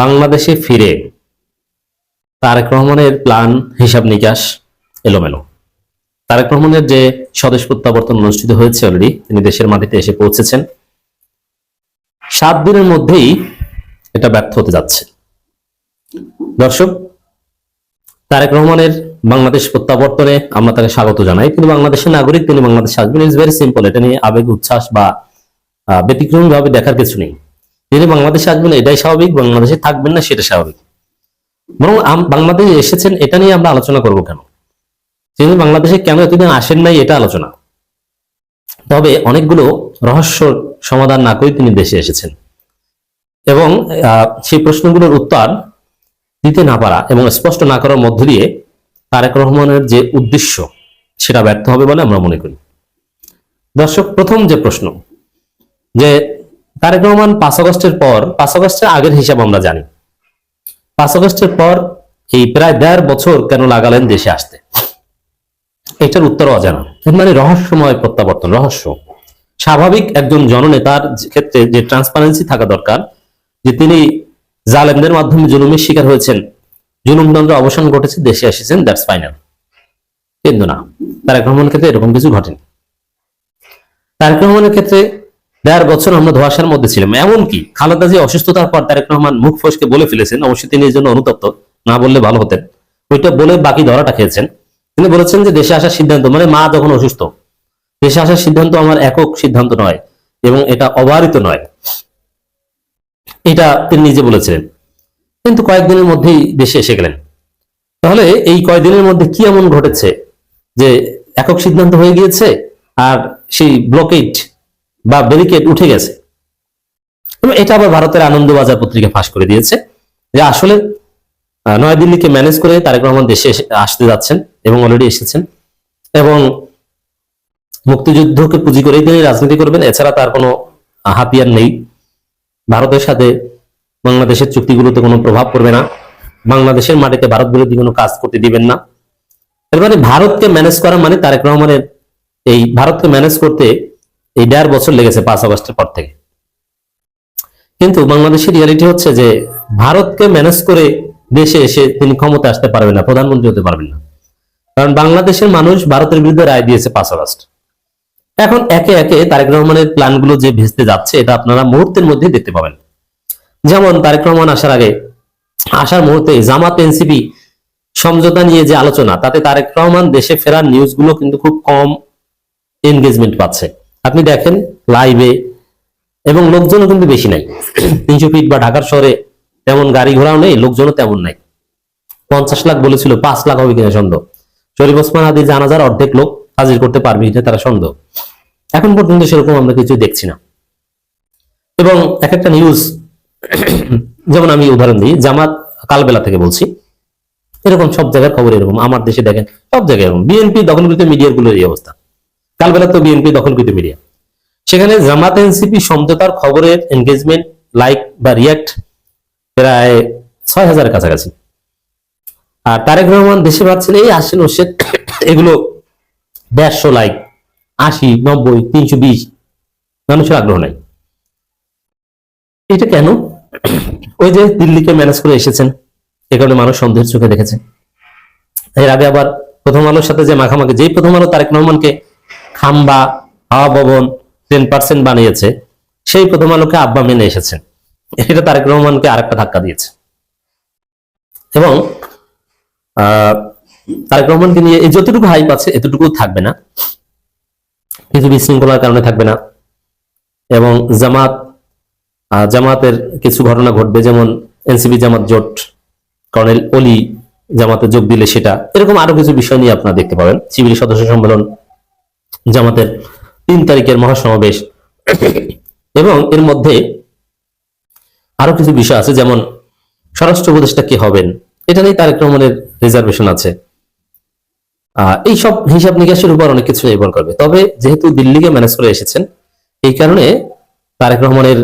বাংলাদেশে ফিরে তারেক রহমানের প্ল্যান, হিসাব নিকাশ এলোমেলো। তারেক রহমানের যে স্বদেশ প্রত্যাবর্তন অনুষ্ঠিত হয়েছে অলরেডি তিনি দেশের মাটিতে এসে পৌঁছেছেন। সাত দিনের মধ্যেই এটা ব্যর্থ হতে যাচ্ছে। দর্শক, তারেক রহমানের বাংলাদেশ প্রত্যাবর্তনে আমরা তাকে স্বাগত জানাই। তিনি বাংলাদেশের নাগরিক, তিনি বাংলাদেশ আসবেন। ইজ ভেরি সিম্পল এটা নিয়ে আবেগ, উচ্ছ্বাস বা ব্যতিক্রমী ভাবে দেখার কিছু নেই। তিনি বাংলাদেশে আসবেন, এটাই স্বাভাবিক, বাংলাদেশে থাকবেন না, সেটা স্বাভাবিক। বরং বাংলাদেশে এসেছেন, এটা নিয়ে আমরা আলোচনা করব কেন? তিনি বাংলাদেশে কেন এতদিন আসেন নাই, এটা আলোচনা। তবে অনেকগুলো রহস্য সমাধান না করে তিনি দেশে এসেছেন। এবং সেই প্রশ্নগুলোর উত্তর দিতে না পারা এবং স্পষ্ট না করার মধ্য দিয়ে তারেক রহমানের যে উদ্দেশ্য, সেটা ব্যর্থ হবে বলে আমরা মনে করি। দর্শক, প্রথম যে প্রশ্ন, যে তারেক রহমান পাঁচ আগস্টের পর, পাঁচ আগস্টের আগের হিসাব আমরা জানি। পাঁচ আগস্টের পর এই প্রায় দেড় বছর কেন লাগালেন দেশে আসতে? এটার উত্তর অজানা। মানে রহস্যময় প্রত্যাবর্তন, রহস্য। স্বাভাবিক একজন জননেতার ক্ষেত্রে যে ট্রান্সপারেন্সি থাকা দরকার, যে তিনি জালেমদের মাধ্যমে জুলুমের শিকার হয়েছেন জুলুমতন্ত্র অবসান ঘটেছে, দেশে এসেছেন দ্যাটস ফাইনাল কিন্তু না, তারেক রহমানের ক্ষেত্রে এরকম কিছু ঘটেনি। তারেক রহমানের ক্ষেত্রে দেড় বছর আমরা ধোয়াশার মধ্যে ছিলাম। এমনকি খালেদা যে অসুস্থতার পর তারেক রহমান মুখ ফসকে বলে ফেলেছেন অবশ্যই তিনি এই জন্য অনুতপ্ত, না বললে ভালো হতেন। ওইটা বলে বাকি ধরাটা খেয়েছেন। তিনি বলেছেন যে দেশে আসার সিদ্ধান্ত মানে মা যখন অসুস্থ, দেশে আসার সিদ্ধান্ত আমার একক সিদ্ধান্ত নয়, এবং এটা অবারিত নয়। এটা তিনি নিজে বলেছিলেন। কিন্তু কয়েকদিনের মধ্যেই দেশে এসে গেলেন। তাহলে এই কয়েকদিনের মধ্যে কি এমন ঘটেছে যে একক সিদ্ধান্ত হয়ে গিয়েছে, আর সেই ব্লকেট বা ব্যারিকেড উঠে গেছে। এটা আবার ভারতের আনন্দবাজার পত্রিকা ফাঁস করে দিয়েছে যে আসলে নয়াদিল্লিকে ম্যানেজ করে তারেক রহমান দেশে আসতে যাচ্ছেন এবং অলরেডি এসেছেন। এবং মুক্তিযুদ্ধকে পুঁজি করেই তিনি রাজনীতি করবেন, এছাড়া তার কোনো হাতিয়ার নেই। ভারতের সাথে বাংলাদেশের চুক্তিগুলোতে কোনো প্রভাব পড়বে না। বাংলাদেশের মাটিতে ভারত বিরোধী কোনো কাজ করতে দিবেন না। এর মানে ভারতকে ম্যানেজ করা মানে তারেক রহমানের এই ভারতকে ম্যানেজ করতে এই দেড় বছর লেগেছে পাঁচ আগস্টের পর থেকে। কিন্তু বাংলাদেশের রিয়ালিটি হচ্ছে যে, ভারতকে ম্যানেজ করে দেশে এসে তিনি ক্ষমতা আসতে পারবেন না, প্রধানমন্ত্রী হতে পারবেন না। কারণ বাংলাদেশের মানুষ ভারতের বিরুদ্ধে রায় দিয়েছে পাঁচ আগস্ট। এখন একে একে তারেক রহমানের প্ল্যানগুলো যে ভেস্তে যাচ্ছে, এটা আপনারা মুহূর্তের মধ্যে দেখতে পাবেন। যেমন তারেক রহমান আসার আগে, আসার মুহূর্তে জামাত এনসিপি সমঝোতা নিয়ে যে আলোচনা, তাতে তারেক রহমান দেশে ফেরার নিউজগুলো কিন্তু খুব কম এনগেজমেন্ট পাচ্ছে। আপনি দেখেন লাইভে এবং লোকজনও কিন্তু বেশি নাই। তিনশো ফিট বা ঢাকার শহরে তেমন গাড়ি ঘোড়াও নেই, লোকজনও তেমন নাই। পঞ্চাশ লাখ বলেছিল, পাঁচ লাখ হবে কিনা সন্দেহ। শরীফ ওসমান আদির জানাজার অর্ধেক লোক হাজির করতে পারবে এটা তারা সন্দেহ। এখন পর্যন্ত সেরকম আমরা কিছু দেখছি না। এবং এক একটা নিউজ যেমন আমি উদাহরণ দিই, জামাত কালবেলা থেকে বলছি, এরকম সব জায়গার খবর এরকম, আমার দেশে দেখেন, সব জায়গায় এরকম। বিএনপি দখলকৃত মিডিয়ারগুলোর এই অবস্থা। কালবেলা তো বিএনপি দখলকৃত মিডিয়া সেখানে জামাত এনসিপি সমঝোতার খবরের এনগেজমেন্ট লাইক বা রিয়াক্ট প্রায় ছয় হাজারের কাছাকাছি। আর তারেক রহমান দেশে পাচ্ছেন এই আসেন ওসেন এগুলো দেড়শো লাইক আশি, নব্বই, তিনশো বিশ মানুষের আগ্রহ নাই। এটা কেন? ওই যে দিল্লিকে ম্যানেজ করে এসেছেন, এ কারণে মানুষ সন্দেহের চোখে দেখেছে। এর আগে আবার প্রথম আলোর সাথে যে মাখামাখি, যেই প্রথম আলো তারেক রহমানকে খাম্বা, হাওয়া ভবন টেন পার্সেন্ট বানিয়েছে। সেই প্রথম আলোকে আব্বা মেনে এসেছেন এটা তারেক রহমানকে আরেকটা ধাক্কা দিয়েছে। এবং তারেক রহমানকে নিয়ে এই যতটুকু হাইপ আছে, এতটুকু থাকবে না। কিছু বিশৃঙ্খলার কারণে থাকবে না। এবং জামাত জামাতের কিছু ঘটনা ঘটবে, যেমন এনসিপি জামাত জোট, কর্নেল অলি জামাতে যোগ দিলে সেটা। এরকম আরও কিছু বিষয় নিয়ে আপনারা দেখতে পাবেন। সিভিল সদস্য সম্মেলন জামাতের তিন তারিখের মহাসমাবেশ। এবং এর মধ্যে আরও কিছু বিষয় আছে, যেমন স্বরাষ্ট্র উপদেষ্টা কে হবেন? এটা নিয়ে তারেক রহমানের রিজার্ভেশন আছে। এই সব হিসাব নিকাশের উপর অনেক কিছু নির্ভর করবে। তবে যেহেতু দিল্লিকে ম্যানেজ করে এসেছেন, এই কারণে তারেক রহমানের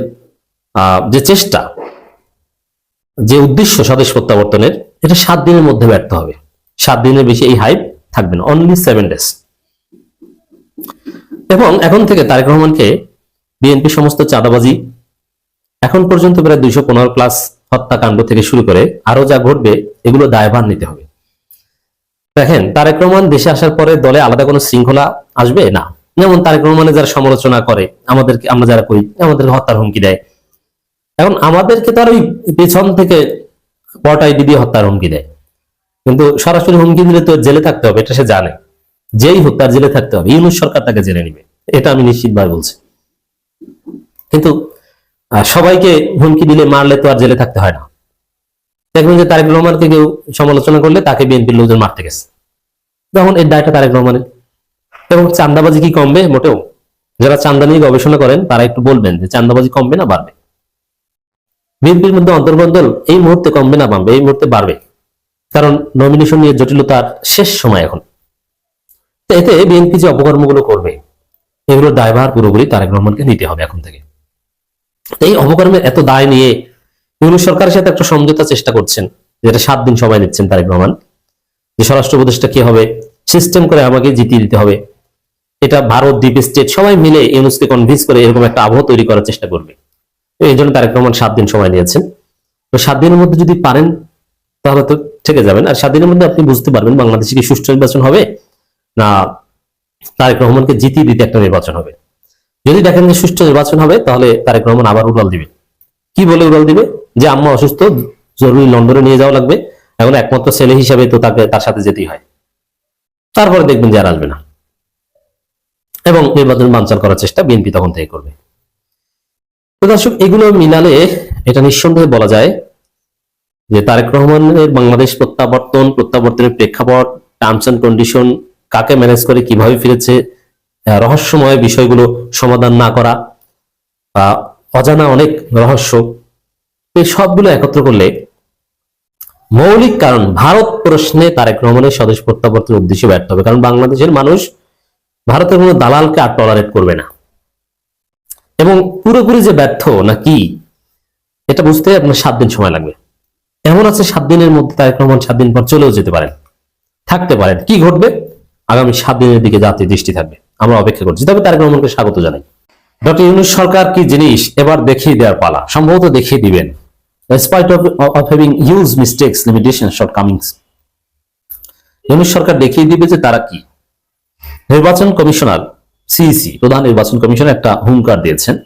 যে চেষ্টা, যে উদ্দেশ্য স্বদেশ প্রত্যাবর্তনের, এটা সাত দিনের মধ্যে ব্যর্থ হবে। সাত দিনের বেশি এই হাইপ থাকবে না। অনলি সেভেন ডেজ এবং এখন থেকে তারেক রহমানকে বিএনপি সমস্ত চাঁদাবাজি, এখন পর্যন্ত প্রায় দুইশো পনেরো প্লাস হত্যাকাণ্ড থেকে শুরু করে আরও যা ঘটবে, এগুলো দায়ভার নিতে হবে। দেখেন, তারেক রহমান দেশে আসার পরে দলে আলাদা কোনো শৃঙ্খলা আসবে? না। যেমন তারেক রহমানের যারা সমালোচনা করে, আমাদেরকে, আমরা যারা করি, আমাদেরকে হত্যার হুমকি দেয়। এখন আমাদেরকে তো আর ওই পেছন থেকে পটাই দিয়ে হত্যার হুমকি দেয়। কিন্তু সরাসরি হুমকি দিলে তো জেলে থাকতে হবে, এটা সে জানে। যেই হোক, তার জেলে থাকতে হবে। ইউনুস সরকার তাকে জেলে নিবে। এটা আমি নিশ্চিতভাবে বলছি। কিন্তু সবাইকে হুমকি দিলে, মারলে তো আর জেলে থাকতে হয় না। দেখবেন যে তারেক রহমানকে কেউ সমালোচনা করলে তাকে বিএনপির লোকজন মারতে গেছে। তখন এর দায়টা তারেক রহমানের। এবং চান্দাবাজি কি কমবে? মোটেও। যারা চান্দা নিয়ে গবেষণা করেন, তারা একটু বলবেন যে চান্দাবাজি কমবে না বাড়বে। বিএনপির মধ্যে অন্তর্বন্দল এই মুহূর্তে কমবে না বাড়বে এই মুহূর্তে বাড়বে। কারণ নমিনেশন নিয়ে জটিলতার শেষ সময় এখন। এতে বিএনপি যে অপকর্মগুলো করবে, এগুলো দায়ভার পুরোপুরি তারেক রহমানকে নিতে হবে এখন থেকে। এই অপকর্মের এত দায় নিয়ে ইউনুস সরকারের সাথে একটা সমঝোতা চেষ্টা করছেন, যেটা সাত দিন সময় নিচ্ছেন তারেক রহমান, যে স্বরাষ্ট্র উপদেষ্টা কি হবে সিস্টেম করে আমাকে জিতিয়ে দিতে হবে। এটা ভারত, দ্বীপ স্টেট সবাই মিলে ইউনুসকে কনভিন্স করে এরকম একটা আবহ তৈরি করার চেষ্টা করবে। এই জন্য তারেক রহমান সাত দিন সময় নিয়েছেন। তো সাত দিনের মধ্যে যদি পারেন, তাহলে তো থেকে যাবেন। আর সাত দিনের মধ্যে আপনি বুঝতে পারবেন বাংলাদেশে কি সুষ্ঠু নির্বাচন হবে না তারেক রহমানকে জিতিয়ে দিতে একটা নির্বাচন হবে। যদি দেখেন যে সুষ্ঠু নির্বাচন হবে, তাহলে তারেক রহমান আবার উড়াল দিবে। কি বলে উড়াল দিবে? যে আম্মা অসুস্থ, জরুরি লন্ডনে নিয়ে যাওয়া লাগবে। এখন একমাত্র ছেলে হিসাবে তো তাকে, তার সাথে যেতেই হয়। তারপরে দেখবেন যে আর আসবে না। এবং নির্বাচন বানচাল করার চেষ্টা বিএনপি তখন থেকে করবে। তো দর্শক, এগুলো মিলালে এটা নিঃসন্দেহে বলা যায় যে তারেক রহমানের বাংলাদেশ প্রত্যাবর্তন, প্রত্যাবর্তনের প্রেক্ষাপট টার্মস অ্যান্ড কন্ডিশন কাকে ম্যানেজ করে কীভাবে ফিরেছে রহস্যময় বিষয়গুলো সমাধান না করা অজানা অনেক রহস্য, এই সবগুলো একত্র করলে মৌলিক কারণ ভারত প্রশ্নে তারেক রহমানের স্বদেশ প্রত্যাবর্তনের উদ্দেশ্যে ব্যর্থ হবে। কারণ বাংলাদেশের মানুষ ভারতের কোনো দালালকে আর টলারেট করবে না। এবং পুরোপুরি যে ব্যর্থ না কি, এটা বুঝতে আপনার সাত দিন সময় লাগবে। এমন আছে সাত দিনের মধ্যে তারেক রহমান সাত দিন পর চলেও যেতে পারেন। থাকতে পারেন। কি ঘটবে? আগামী সাত দিনের দিকে জাতির দৃষ্টি থাকবে। আমরা অপেক্ষা করছি। তবে তারেক রহমানকে স্বাগত জানাই। ডক্টর ইউনুস সরকার কি জিনিস এবার দেখিয়ে দেওয়ার পালা? সম্ভবত দেখিয়ে দিবেন। Of of having huge mistakes limitation shortcomings Yunus সরকার দেখিয়ে দিবে যে তারা কি? নির্বাচন কমিশনার সিইসি প্রধান নির্বাচন কমিশন একটা হুঙ্কার দিয়েছেন।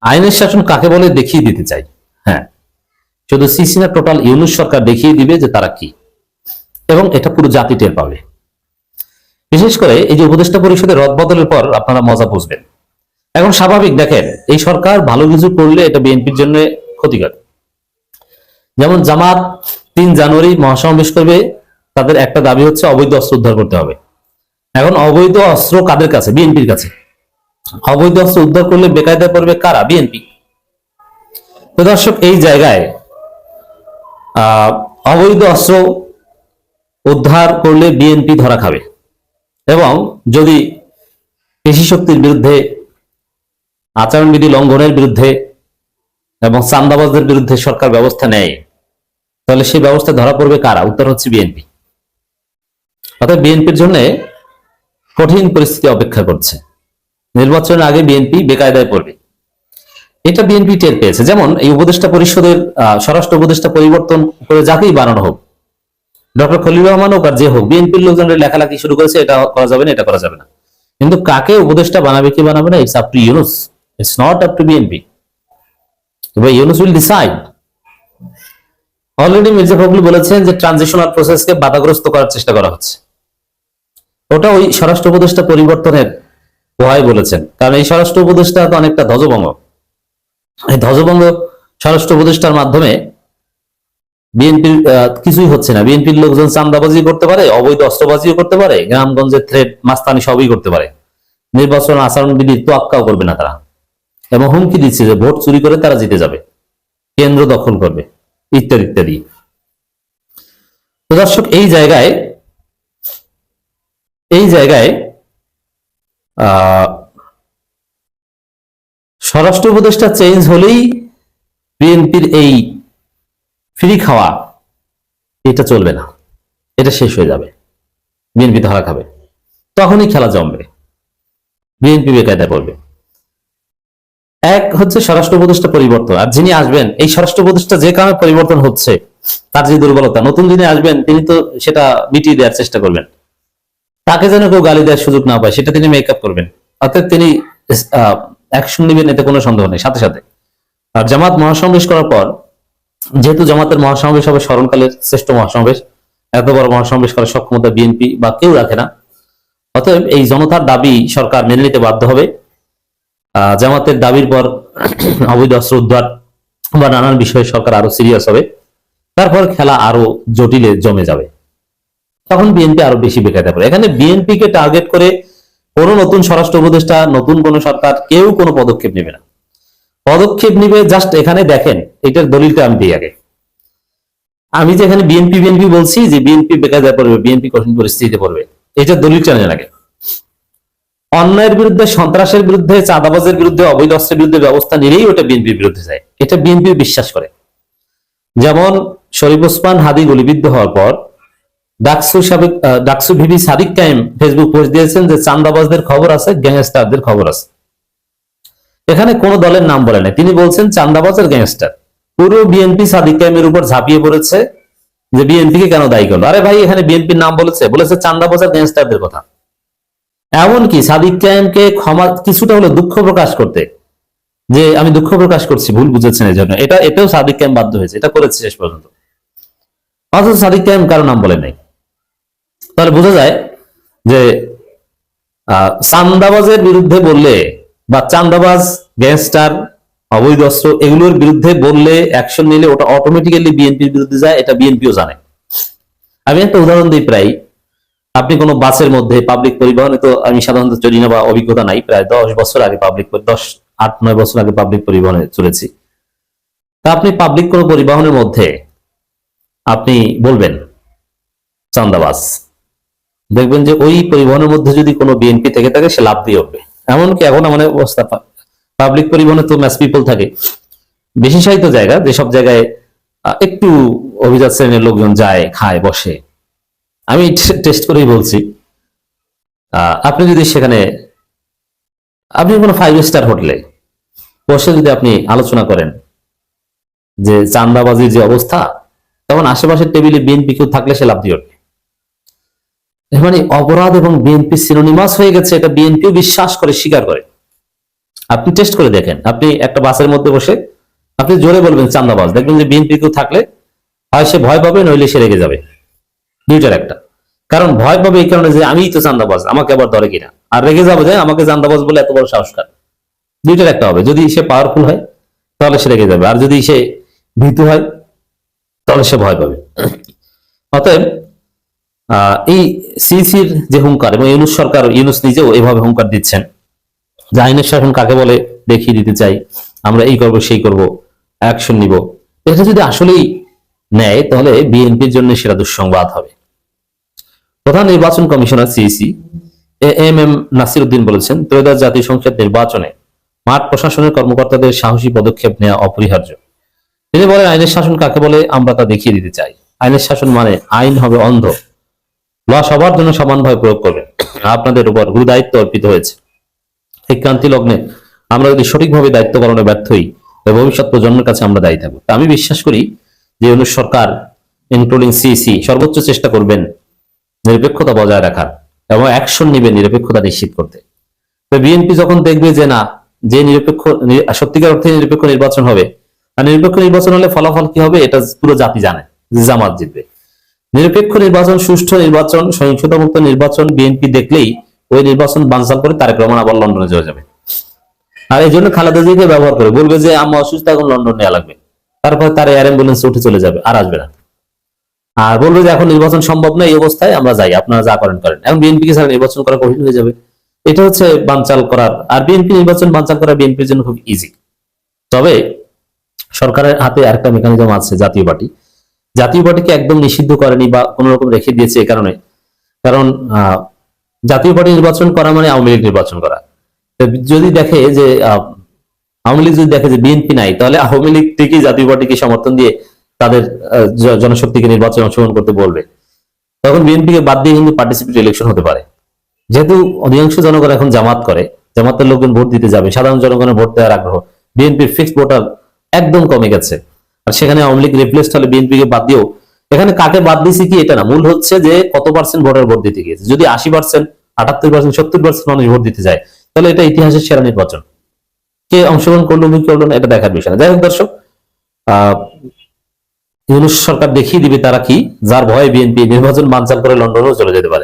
আইনের শাসন কাকে বলে দেখিয়ে দিতে চাই? হ্যাঁ শুধু সিসি না টোটাল ইউনুস সরকার দেখিয়ে দিবে যে তারা কি। এবং এটা পুরো জাতি টের পাবে। বিশেষ করে এই যে উপদেষ্টা পরিষদের রদবদলের পর আপনারা মজা বুঝবেন। এখন স্বাভাবিক, দেখেন, এই সরকার ভালো কিছু করলে এটা বিএনপির জন্য ক্ষতিকর। যেমন জামাত তিন জানুয়ারি মহাসমাবেশ করবে, তাদের একটা দাবি হচ্ছে অবৈধ অস্ত্র উদ্ধার করতে হবে। এখন অবৈধ অস্ত্র কাদের কাছে? বিএনপির কাছে। অবৈধ অস্ত্র উদ্ধার করলে বেকায়দায় পড়বে কারা? বিএনপি। তো দর্শক, এই জায়গায় অবৈধ অস্ত্র উদ্ধার করলে বিএনপি ধরা খাবে। এবং যদি পেশি শক্তির বিরুদ্ধে আচরণবিধি লঙ্ঘনের বিরুদ্ধে এবং চান্দাবাজদের বিরুদ্ধে সরকার ব্যবস্থা নেয়, তাহলে সেই ব্যবস্থা ধরা পড়বে কারা? উত্তর হচ্ছে বিএনপি। অর্থাৎ বিএনপির জন্য কঠিন পরিস্থিতি অপেক্ষা করছে। নির্বাচনের আগে বিএনপি বেকায়দায় পড়বে। এটা বিএনপি টের পেয়েছে। যেমন এই উপদেষ্টা পরিষদের স্বরাষ্ট্র উপদেষ্টা পরিবর্তন করে যাকেই বানানো হোক ডক্টর খলিল রহমান হোক আর যে হোক বিএনপির লোকজনের লেখালেখি শুরু করেছে, এটা করা যাবে না, এটা করা যাবে না। কিন্তু কাকে উপদেষ্টা বানাবে, কি বানাবে না it's up to Yunus it's not up to BNP তবে Yunus will decide already Mirza Fakhrul বলেছেন যে ট্রানজিশনাল প্রসেসকে বাধাগ্রস্ত করার চেষ্টা করা হচ্ছে। ওটা ওই স্বরাষ্ট্র উপদেষ্টা পরিবর্তনের ওয়াই বলেছেন। কারণ এই স্বরাষ্ট্র উপদেষ্টা তো অনেকটা ধ্বজভঙ্গ। এই ধ্বজভঙ্গ স্বরাষ্ট্র উপদেষ্টার মাধ্যমে বিএনপির কিছুই হচ্ছে না। বিএনপির লোকজন চান্দাবাজি করতে পারে, অবৈধ অস্ত্রবাজিও করতে পারে, গ্রামগঞ্জের থ্রেড মাস্তানি সবই করতে পারে। নির্বাচন আচরণ বিধির তোয়াক্কাও করবে না তারা। এবং হুমকি দিচ্ছে যে ভোট চুরি করে তারা জিতে যাবে, কেন্দ্র দখল করবে, ইত্যাদি ইত্যাদি। তো দর্শক, এই জায়গায় এই জায়গায় স্বরাষ্ট্র উপদেষ্টা চেঞ্জ হলেই বিএনপির এই ফ্রি খাওয়া, এটা চলবে না। এটা শেষ হয়ে যাবে। বিএনপি ধরা খাবে। তখনই খেলা জমবে। বিএনপি বেকায়দায় পড়বে এক হচ্ছে স্বরাষ্ট্র উপদেষ্টা পরিবর্তন। আর যিনি আসবেন, এই স্বরাষ্ট্র উপদেষ্টা যে কারণে পরিবর্তন হচ্ছে, তার যে দুর্বলতা, নতুন যিনি আসবেন, তিনি তো সেটা মিটিয়ে দেওয়ার চেষ্টা করবেন। তাকে যেন কেউ গালি দেওয়ার সুযোগ না পায়, সেটা তিনি মেকআপ করবেন। অর্থাৎ তিনি অ্যাকশন নেবেন এতে কোনো সন্দেহ নেই, সাথে সাথে। আর জামাত মহাসমাবেশ করার পর যেহেতু জামাতের মহাসমাবেশ হবে, স্মরণকালের শ্রেষ্ঠ মহাসমাবেশ, এত বড় মহাসমাবেশ করার সক্ষমতা বিএনপি বা কেউ রাখে না। অতএব এই জনতার দাবি সরকার মেনে নিতে বাধ্য হবে। জামাতের দাবির পর অবৈধ অস্ত্র উদ্ধার বা নানান বিষয়ে সরকার আরও সিরিয়াস হবে। তারপর খেলা আরও জটিলে জমে যাবে। তখন বিএনপি আরও বেশি বেকাতে পারে এখানে বিএনপি কে টার্গেট করে কোনো নতুন স্বরাষ্ট্র উপদেষ্টা, নতুন কোন সরকার, কেউ কোনো পদক্ষেপ নেবে না। পদক্ষেপ নিবে জাস্ট এখানে দেখেন, এটার দলিলটা আমি দিই আগে। আমি যে এখানে বিএনপি বিএনপি বলছি, যে বিএনপি বেকার পড়বে বিএনপি কঠিন পরিস্থিতিতে পড়বে। এটার দলিলটা নেন আগে। অন্যায়ের বিরুদ্ধে, সন্ত্রাসের বিরুদ্ধে, চাঁদাবাজের বিরুদ্ধে, অবৈধ অস্ত্রের বিরুদ্ধে ব্যবস্থা নিলেই ওটা বিএনপির বিরুদ্ধে যায়। এটা বিএনপি বিশ্বাস করে। যেমন শরীফ ওসমান হাদি গুলিবিদ্ধ হওয়ার পর, ডাকসু সাবেক DUCSU VP Sadiq Kaim Facebook post দিয়েছেন যে চান্দাবাজদের খবর আছে, গ্যাংস্টারদের খবর আছে। এখানে কোন দলের নাম বলে নাই। তিনি বলছেন চান্দাবাজের গ্যাংস্টার। পুরো বিএনপি সাদিক কাইমের উপর ঝাঁপিয়ে পড়েছে যে বিএনপি কে কেন দায়ী করল। আরে ভাই, এখানে বিএনপির নাম বলেছে বলেছে চান্দাবাজার গ্যাংস্টারদের কথা। এমনকি সাদিক কায়েমকে ক্ষমা, কিছুটা হলো দুঃখ প্রকাশ করতে, যে আমি দুঃখ প্রকাশ করছি, ভুল বুঝেছেন এই জন্য এটা এটাও সাদিক কায়েম বাধ্য হয়েছে। এটা করেছে শেষ পর্যন্ত। অথচ সাদিক কায়েম কারও নাম বলে নাই। তাহলে বোঝা যায় যে চান্দাবাজের বিরুদ্ধে বললে বা চান্দাবাজ, গ্যাংস্টার, অবৈধ অস্ত্র এগুলোর বিরুদ্ধে বললে অ্যাকশন নিলে ওটা অটোমেটিক্যালি বিএনপির বিরুদ্ধে যায়, এটা বিএনপিও জানে। আমি একটা উদাহরণ দিই প্রায়। আপনি কোনো বাসের মধ্যে পাবলিক পরিবহনে তো আমি সাধারণত চলি না বা অভিজ্ঞতা নাই, প্রায় দশ বছর আগে পাবলিক দশ, আট, নয় বছর আগে পাবলিক পরিবহনে চলেছি। তা আপনি পাবলিক কোনো পরিবহনের মধ্যে আপনি বলবেন, চান্দাবাজ। দেখবেন যে ওই পরিবহনের মধ্যে যদি কোনো বিএনপি থেকে থাকে, সে লাভ দিয়ে উঠবে। এমনকি এখন আমাদের অবস্থা পাবলিক পরিবহনে তো ম্যাস পিপল থাকে। বিশেষায়িত জায়গা, যেসব জায়গায় একটু অভিজাত শ্রেণির লোকজন যায়, খায়, বসে। আমি টেস্ট করেই বলছি আপনি যদি সেখানে, আপনি কোনো ফাইভ স্টার হোটেলে বসে যদি আপনি আলোচনা করেন যে চান্দাবাজির যে অবস্থা, তখন আশেপাশের টেবিলে বিএনপি কেউ থাকলে সে লাভ দিয়ে মানে অপরাধ এবং বিএনপি সিনোনিমাস হয়ে গেছে, এটা বিএনপিও বিশ্বাস করে, স্বীকার করে। আপনি টেস্ট করে দেখেন, আপনি একটা বাসের মধ্যে বসে আপনি জোরে বলবেন, চান্দাবাজ। দেখবেন যে বিএনপি কেউ থাকলে হয় সে ভয় পাবে, নইলে সে রেগে যাবে। দুইটার একটা। কারণ ভয় পাবে এই কারণে যে, আমিই তো চান্দাবাজ, আমাকে আবার ধরে কিনা? আর রেগে যাবে যে, আমাকে চান্দাবাজ বলে এত বড় সাহসকার? দুইটার একটা হবে। যদি সে পাওয়ারফুল হয়, তাহলে সে রেগে যাবে। আর যদি সে ভীতু হয়, তাহলে সে ভয় পাবে। অতএব এই সিসির যে হুঙ্কার এবং ইউনুস সরকার, ইউনুস নিজেও এভাবে হুঙ্কার দিচ্ছেন। যে আইনের শাসন কাকে বলে দেখিয়ে দিতে চাই। আমরা এই করব, সেই করব অ্যাকশন নিব। এটা যদি আসলেই নেয়, তাহলে বিএনপির জন্য সেটা দুঃসংবাদ হবে। প্রধান নির্বাচন commissioner CEC M M Nasir Uddin বলেছেন, ত্রয়োদশ জাতীয় সংসদ নির্বাচনে মাঠ প্রশাসনের কর্মকর্তাদের সাহসী পদক্ষেপ নেওয়া অপরিহার্য। তিনি বলেন, আইনের শাসন কাকে বলে আমরা তা দেখিয়ে দিতে চাই। আইনের শাসন মানে আইন হবে অন্ধ। ল সবার জন্য সমানভাবে প্রয়োগ করবে আপনাদের উপর গুরু দায়িত্ব অর্পিত হয়েছে। এই ক্রান্তি লগ্নে আমরা যদি সঠিকভাবে দায়িত্ব পালনে ব্যর্থ হই ভবিষ্যৎ প্রজন্মের কাছে আমরা দায়ী থাকব। আমি বিশ্বাস করি যে ইউনুস সরকার ইনক্লুডিং সিসি সর্বোচ্চ চেষ্টা করবেন নিরপেক্ষতা বজায় রাখার এবং অ্যাকশন নেবে নিরপেক্ষতা নিশ্চিত করতে। তো বিএনপি যখন দেখবে যে না, যে নিরপেক্ষ সত্যিকার অর্থে নিরপেক্ষ নির্বাচন হবে আর নিরপেক্ষ নির্বাচন হলে ফলাফল কি হবে, এটা পুরো জাতি জানে জামাত জিতবে। নিরপেক্ষ নির্বাচন, সুষ্ঠু নির্বাচন, সহিংসতামুক্ত নির্বাচন, বিএনপি দেখলেই ওই নির্বাচন বানচাল করে তারেক রহমান আবার লন্ডনে চলে যাবে। আর এই জন্য খালেদা জিকে ব্যবহার করে বলবে যে, আম্মা অসুস্থ, এখন লন্ডন নেওয়া লাগবে। তারপরে তার এয়ার অ্যাম্বুলেন্স উঠে চলে যাবে, আর আসবে না। আর বলবে যে, এখন নির্বাচন সম্ভব না এই অবস্থায় আমরা যাই, আপনারা যা করেন করেন। এখন বিএনপি কে ছাড়া নির্বাচন করা কঠিন হয়ে যাবে। এটা হচ্ছে বানচাল করার, আর বিএনপি নির্বাচন বানচাল করা বিএনপির জন্য খুব ইজি তবে সরকারের হাতে আরেকটা মেকানিজম আছে জাতীয় পার্টি। জাতীয় পার্টিকে একদম নিষিদ্ধ করেনি বা কোন রকম রেখে দিয়েছে এই কারণে। কারণ জাতীয় পার্টি নির্বাচন করা মানে আওয়ামী লীগ নির্বাচন করা। যদি দেখে যে আওয়ামী লীগ যদি দেখে যে বিএনপি নাই, তাহলে আওয়ামী লীগ ঠিকই জাতীয় পার্টিকে সমর্থন দিয়ে তাদের জনশক্তিকে নির্বাচনে অংশগ্রহণ করতে বলবে। তখন বিএনপিকে বাদ দিয়ে কিন্তু পার্টিসিপেট ইলেকশন হতে পারে। যেহেতু অধিকাংশ জনগণ এখন জামাত করে, জামাতের লোকজন ভোট দিতে যাবে, সাধারণ জনগণের ভোট দেওয়ার আগ্রহ। বিএনপির ফিক্সড ভোটার একদম কমে গেছে। আর সেখানে আওয়ামী লীগ রিপ্লেসড হলে বিএনপি কে বাদ দিয়েও, এখানে কাকে বাদ দিয়েছি কি এটা না? মূল হচ্ছে যে কত পার্সেন্ট ভোটার ভোট দিতে গিয়েছে? যদি আশি পার্সেন্ট আটাত্তর পার্সেন্ট সত্তর পার্সেন্ট মানুষ ভোট দিতে যায়, তাহলে এটা ইতিহাসের সেরা নির্বাচন। কে অংশগ্রহণ করল কি করল না, এটা দেখার বিষয় না। যাই হোক দর্শক ইউনুস সরকার দেখিয়ে দিবে তারা কি, যার ভয়ে বিএনপি নির্বাচন বানচাল করে লন্ডনেও চলে যেতে পারে।